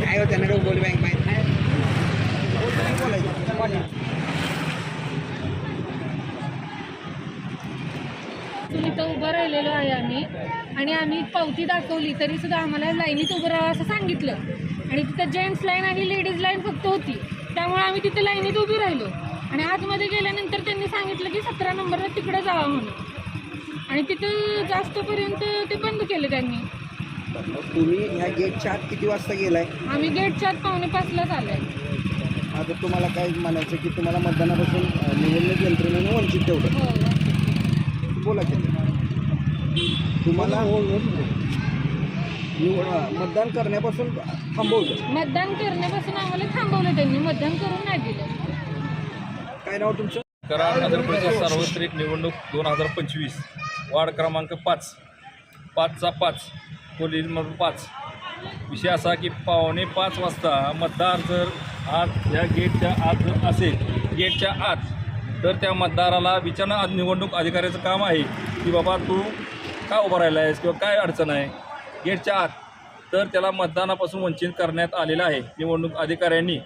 नाही हो त्यांना डोंबिवली बँक माहीत तुम्ही इथं उभं राहिलेलो आहे आम्ही. आणि आम्ही पावती दाखवली तरी सुद्धा आम्हाला लाईनीत उभं राहा असं सांगितलं. आणि तिथं जेंट्स लाईन आणि लेडीज लाईन फक्त होती. त्यामुळे आम्ही तिथे लाईनीत उभी राहिलो. आणि आतमध्ये गेल्यानंतर त्यांनी सांगितलं की सतरा नंबरला तिकडं जावा म्हणून. आणि तिथं जास्तपर्यंत ते बंद केलं त्यांनी. मग तुम्ही ह्या गेटच्या आत किती वाजता गेलाय? आम्ही गेटच्या आत पावणे पाचलाच आलोय. आता तुम्हाला काय म्हणायचं की तुम्हाला मतदानापासून अं, निवडणूक यंत्रणेने वंचित ठेवलं. हो बोला की. तुम्हाला निवड मतदान करण्यापासून थांबवलं. मतदान करण्यापासून आम्हाला थांबवलं त्यांनी. मतदान करून नाही दिलं. काय नाव तुमचं? कराड नगर परिषद सार्वत्रिक निवडणूक दोन हजार पंचवीस. वार्ड क्रमांक पाच. पाचचा पाच. कोलिन नंबर पाच. विषय असा की पावणे पाच वाजता मतदार जर आत या गेटच्या आत जर असेल गेटच्या आत तर त्या मतदाराला विचारणा आज निवडणूक अधिकाऱ्याचं काम आहे की बाबा तू का उभा राहिला आहेस किंवा काय अडचण आहे? गेटच्या आत. तर त्याला मतदानापासून वंचित करण्यात आलेलं आहे निवडणूक अधिकाऱ्यांनी.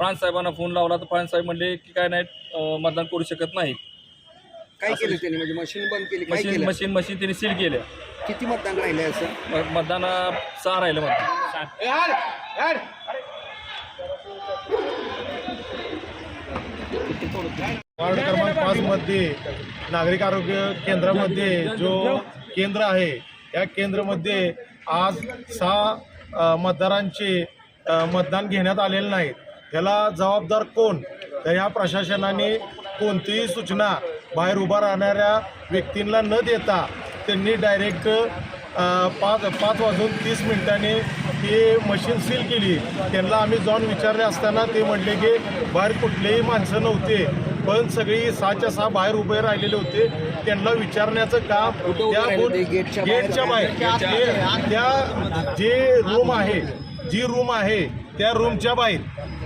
साहेबांना फोन लावला तर साहेब म्हणले की काय नाही मतदान करू शकत नाही काय केलं त्यांनी? म्हणजे मशीन बंद केली काय मशीन केलं? मशीन मशीन त्यांनी सील केल्या किती मतदान राहिले असं? मतदान सहा राहिलं मतदान वार्ड क्रमांक पाच मध्ये नागरिक आरोग्य केंद्रामध्ये जो केंद्र आहे या केंद्रामध्ये आज सहा अ, मतदारांचे अ, मतदान घेण्यात आलेले नाहीत. त्याला जबाबदार कोण? तर या प्रशासनाने कोणतीही सूचना बाहेर उभा राहणाऱ्या व्यक्तींना न देता त्यांनी डायरेक्ट पाच पाच वाजून तीस मिनिटांनी ती मशीन सील केली त्यांना आम्ही जाऊन विचारले असताना ते म्हटले की बाहेर कुठलेही माणसं नव्हते पण सगळी सहाच्या सहा बाहेर उभे राहिलेले होते त्यांना विचारण्याचं काम त्या? गेटच्या बाहेर? त्या जे रूम आहे जी रूम आहे त्या रूमच्या बाहेर.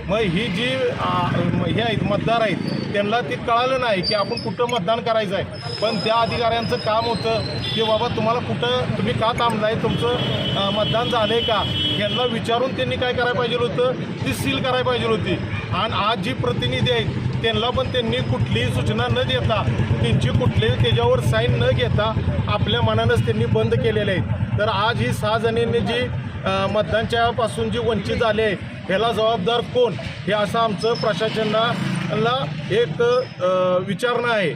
मग ही जी हे आहेत मतदार आहेत त्यांना ते कळालं नाही की आपण कुठं मतदान करायचं आहे. पण त्या अधिकाऱ्यांचं काम होतं की बाबा तुम्हाला कुठं तुम्ही का थांबलाय? तुमचं मतदान मतदान झालंय का? यांना विचारून त्यांनी काय करायला पाहिजे होतं? ती सील करायला पाहिजे होती. आणि आज जी प्रतिनिधी आहेत त्यांना पण त्यांनी कुठलीही सूचना न देता त्यांची कुठलीही त्याच्यावर साईन न घेता आपल्या मनानंच त्यांनी बंद केलेले आहेत. तर आज ही सहा जणींनी जी मतदानच्यापासून जी वंचित झाली आहे ह्याला जबाबदार कोण? हे असं आमचं प्रशासनाला एक विचारणा आहे.